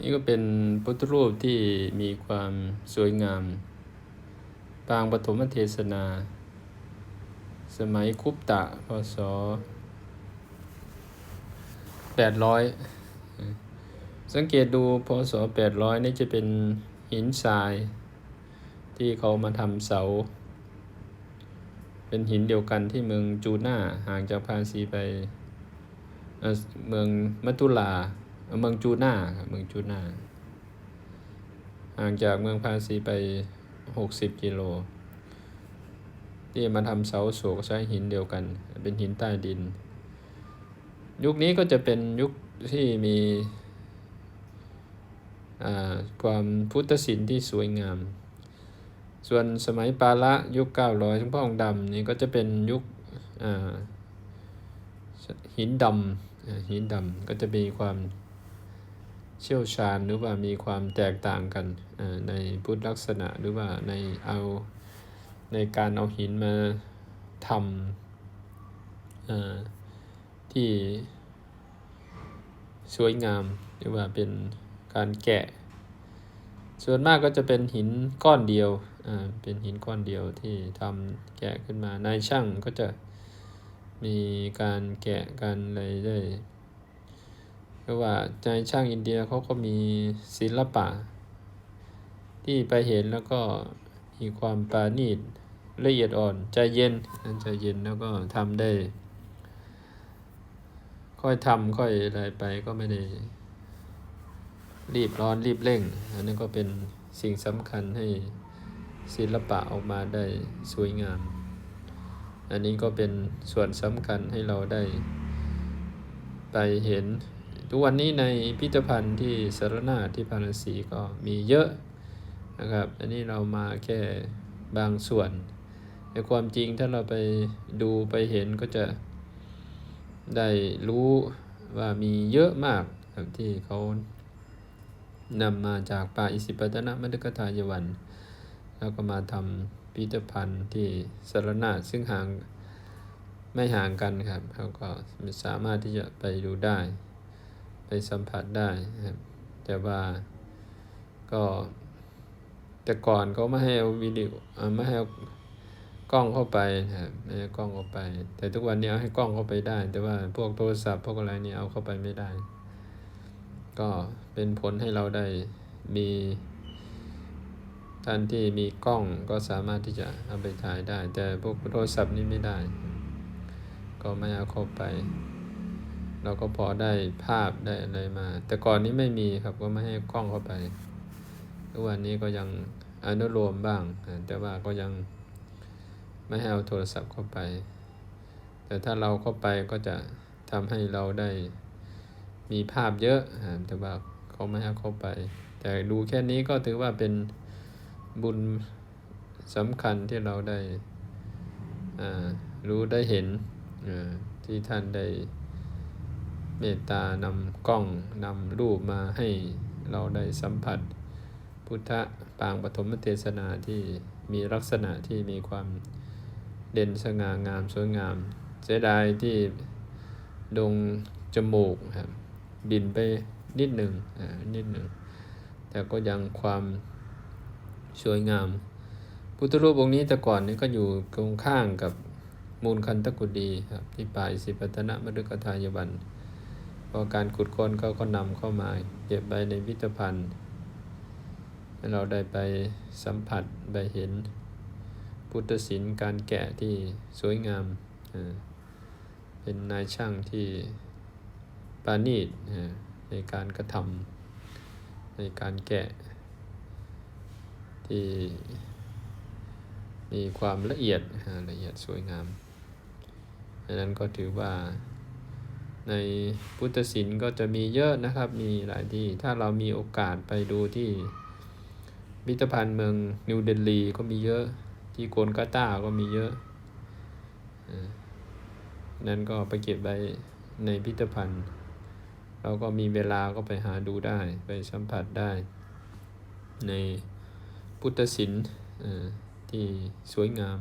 นี่ก็เป็นพุทธรูปที่มีความสวยงาม ปางปฐมเทศนา สมัยคุปตะพศ800 สังเกตดูพศ800 นี่จะเป็นหินทราย ที่เขามาทำเสา เป็นหินเดียวกันที่เมืองจูน่าห่างจากพาซีไปเมืองมัตตุลา เมืองจูน่าครับเมืองจูน่าห่างจากเมืองพาซีไป 60 กิโล ที่มาทำเสาโศกใช้หินเดียวกัน เป็นหินใต้ดิน ยุคนี้ก็จะเป็นยุคที่มีความพุทธศิลป์ที่สวยงาม ส่วนสมัยปาละยุค 900หลวงพ่อองดำนี่ก็จะเป็นยุคหินดำหินดำก็จะมีความ เชี่ยวชาญหรือว่ามีความแตกต่างกันอ่าในพุทธลักษณะหรือว่าในเอาในการเอาหินมาทำอ่าที่สวยงาม หรือว่าเป็นการแกะ ส่วนมากก็จะเป็นหินก้อนเดียวอ่าเป็นหินก้อนเดียวที่ทำแกะขึ้นมานายช่างก็จะมีการแกะกันอะไรได้ พราะว่านายช่างอินเดียเขาก็มีศิลปะ ที่ไปเห็นแล้วก็มีความปราณีตละเอียดอ่อนใจเย็นใจเย็นแล้วก็ทำได้ ค่อยทำค่อยอะไรไปก็ไม่ได้ รีบร้อนรีบเร่ง อันนี้ก็เป็นสิ่งสำคัญให้ศิลปะออกมาได้สวยงาม อันนี้ก็เป็นส่วนสำคัญให้เราได้ ไปเห็น ทุกวันนี้ในพิพิธภัณฑ์ที่สารนาที่พาราสีก็มีเยอะนะครับ อันนี้เรามาแค่บางส่วนแต่ความจริงถ้าเราไปดูไปเห็นก็จะได้รู้ว่ามีเยอะมากครับที่เขานำมาจากป่าอิสิปตนมฤคทายวัน แล้วก็มาทำพิพิธภัณฑ์ที่สารนาซึ่งห่างไม่ห่างกันครับเขาก็สามารถที่จะไปดูได้ สัมผัสได้ครับแต่ว่าก็แต่ก่อนเขาไม่ให้เอาวิดีโอไม่ให้เอากล้องเข้าไปนะครับไม่ให้กล้องเข้าไป แต่ทุกวันนี้เอาให้กล้องเข้าไปได้ แต่ว่าพวกโทรศัพท์พวกอะไรนี่เอาเข้าไปไม่ได้ ก็เป็นผลให้เราได้มีท่านที่มีกล้องก็สามารถที่จะเอาไปถ่ายได้ แต่พวกโทรศัพท์นี่ไม่ได้ ก็ไม่เอาเข้าไป เราก็พอได้ภาพได้อะไรมา แต่ก่อนนี้ไม่มีครับก็ไม่ให้กล้องเข้าไปทุกวันนี้ก็ยังอนุโลมบ้าง แต่ว่าก็ยังไม่ให้เอาโทรศัพท์เข้าไป แต่ถ้าเราเข้าไปก็จะทำให้เราได้มีภาพเยอะ แต่ว่าเขาไม่ให้เข้าไป แต่ดูแค่นี้ก็ถือว่าเป็นบุญสำคัญที่เราได้รู้ได้เห็นที่ท่านได้ เมตตานำกล้องนำรูปมาให้เราได้สัมผัส พุทธปางปฐมเทศนาที่มีลักษณะที่มีความเด่นสง่างามสวยงาม เสียดายที่ดงจมูกครับบินไปนิดหนึ่งอ่านิดหนึ่ง แต่ก็ยังความสวยงาม พุทธรูปองค์นี้แต่ก่อนนี้ก็อยู่ตรงข้างกับมูลคันตกุดีครับที่ป่าอิสิปตนมฤคทายวัน พอการขุดค้นเขาก็นำเข้ามาเก็บไว้ในพิพิธภัณฑ์ให้เราได้ไปสัมผัสไปเห็นพุทธศิลป์การแกะที่สวยงาม เป็นนายช่างที่ปราณีตในการกระทำในการแกะ ที่มีความละเอียดละเอียดสวยงามดังนั้นก็ถือว่า ในพุทธศิลป์ก็จะมีเยอะนะครับ มีหลายที่ ถ้าเรามีโอกาสไปดูที่พิพิธภัณฑ์เมืองนิวเดลีก็มีเยอะ ที่โกลกาตาก็มีเยอะ นั้นก็ไปเก็บไว้ในพิพิธภัณฑ์ เราก็มีเวลาก็ไปหาดูได้ ไปสัมผัสได้ ในพุทธศิลป์อ่าที่สวยงาม